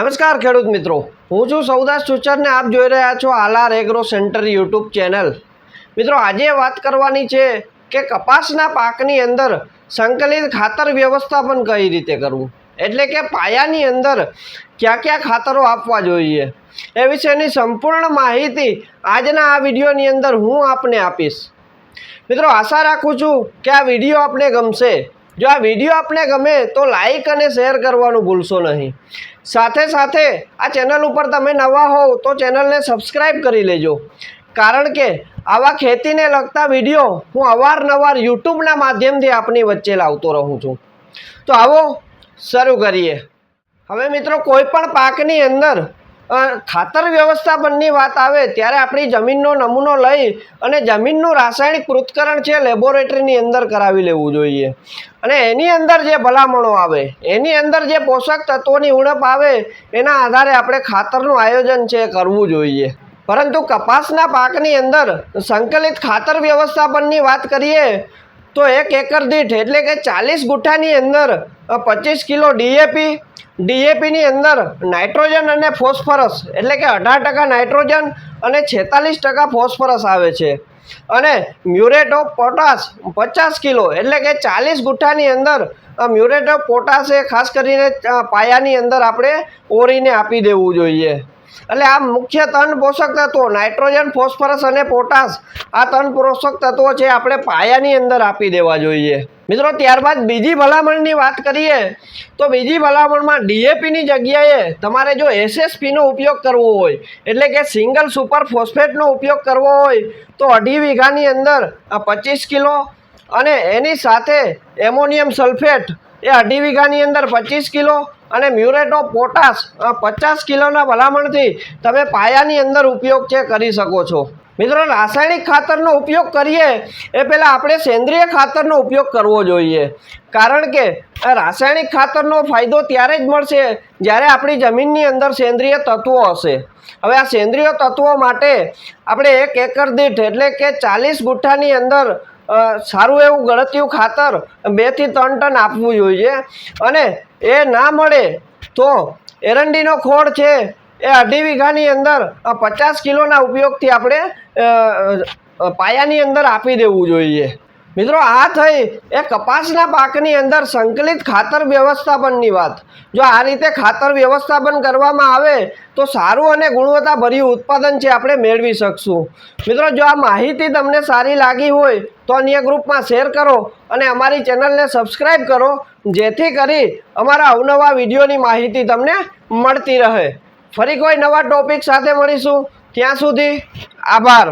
નમસ્કાર ખેડૂત મિત્રો. હું છું સૌદાસ સુચરને આપ જોઈ રહ્યા છો Alar agro centre YouTube channel. મિત્રો, આજે વાત કરવાની છે કે કપાસના પાકની અંદર સંકલિત ખાતર વ્યવસ્થાપન કઈ રીતે કરવું? એટલે કે પાયાની અંદર કયા કયા ખાતરો આપવા જોઈએ? એ વિશેની સંપૂર્ણ માહિતી આજના આ વિડીયોની અંદર હું આપને આપીશ. મિત્રો, આશા રાખું છું કે આ વીડિયો આપને ગમશે. જો આ વીડિયો આપને ગમે તો લાઈક અને શેર કરવાનું ભૂલશો નહીં. સાથે સાથે આ ચેનલ ઉપર તમે નવા હોવ તો ચેનલને સબસ્ક્રાઈબ કરી લેજો. કારણ કે આવા ખેતીને લગતા વીડિયો હું અવારનવાર યુટ્યુબના માધ્યમથી આપની વચ્ચે લાવતો રહું છું. તો આવો, શરૂ કરીએ. હવે મિત્રો, કોઈ પણ પાકની અંદર ખાતર વ્યવસ્થાપનની વાત આવે ત્યારે આપણી જમીનનો નમૂનો લઈ અને જમીનનું રાસાયણિક પૃથ્થકરણ છે લેબોરેટરીની અંદર કરાવી લેવું જોઈએ. અને એની અંદર જે ભલામણો આવે, એની અંદર જે પોષક તત્વોની ઉણપ આવે, એના આધારે આપણે ખાતરનું આયોજન છે કરવું જોઈએ. પરંતુ કપાસના પાકની અંદર સંકલિત ખાતર વ્યવસ્થાપનની વાત કરીએ, તો એક એકર દીઠ એટલે કે ચાલીસ ગુઠ્ઠાની અંદર પચીસ કિલો ડીએપી ડીએપીની અંદર નાઇટ્રોજન અને ફોસ્ફરસ, એટલે કે અઢાર ટકા નાઇટ્રોજન અને છેતાલીસ ટકા ફોસ્ફરસ આવે છે. અને મ્યુરેટ ઓફ પોટાશ પચાસ કિલો, એટલે કે ચાલીસ ગુઠ્ઠાની અંદર મ્યુરેટ ઓફ પોટાશ એ ખાસ કરીને પાયાની અંદર આપણે ઓરીને આપી દેવું જોઈએ. એટલે આ મુખ્ય તન પોષક તત્વો, નાઇટ્રોજન, ફોસ્ફરસ અને પોટાશ, આ તન પોષક તત્વો છે, આપણે પાયાની અંદર આપી દેવા જોઈએ. મિત્રો, ત્યારબાદ બીજી ભલામણની વાત કરીએ, તો બીજી ભલામણમાં ડીએપીની જગ્યાએ તમારે જો એસએસપીનો ઉપયોગ કરવો હોય, એટલે કે સિંગલ સુપર ફોસ્ફેટનો ઉપયોગ કરવો હોય, તો અઢી વીઘાની અંદર આ પચીસ કિલો અને એની સાથે એમોનિયમ સલ્ફેટ એ અઢી વીઘાની અંદર પચીસ કિલો અને મ્યુરેટ ઓફ પોટાશ પચાસ કિલોના ભલામણથી તમે પાયાની અંદર ઉપયોગ છે, કરી શકો છો. મિત્રો, રાસાયણિક ખાતરનો ઉપયોગ કરીએ એ પહેલાં આપણે સેન્દ્રિય ખાતરનો ઉપયોગ કરવો જોઈએ. કારણ કે રાસાયણિક ખાતરનો ફાયદો ત્યારે જ મળશે જ્યારે આપણી જમીનની અંદર સેન્દ્રિય તત્વો હશે. હવે આ સેન્દ્રિય તત્વો માટે આપણે એક એકર દીઠ એટલે કે ચાલીસ ગુઠ્ઠાની અંદર સારું એવું ગળતિયું ખાતર બેથી ત્રણ ટન આપવું જોઈએ. અને એ ના મળે તો એરંડીનો ખોળ છે એ અઢી વીઘાની અંદર પચાસ કિલોના ઉપયોગથી આપણે પાયાની અંદર આપી દેવું જોઈએ. મિત્રો, આ થઈ એ કપાસના પાકની અંદર સંકલિત ખાતર વ્યવસ્થાપનની વાત. જો આ રીતે ખાતર વ્યવસ્થાપન કરવામાં આવે, તો સારું અને ગુણવત્તાભર્યું ઉત્પાદન છે આપણે મેળવી શકશું. મિત્રો, જો આ માહિતી તમને સારી લાગી હોય, તો અન્ય ગ્રુપમાં શેર કરો અને અમારી ચેનલને સબસ્ક્રાઈબ કરો, જેથી કરી અમારા અવનવા વિડીયોની માહિતી તમને મળતી રહે. ફરી કોઈ નવા ટોપિક સાથે મળીશું. ત્યાં સુધી આભાર.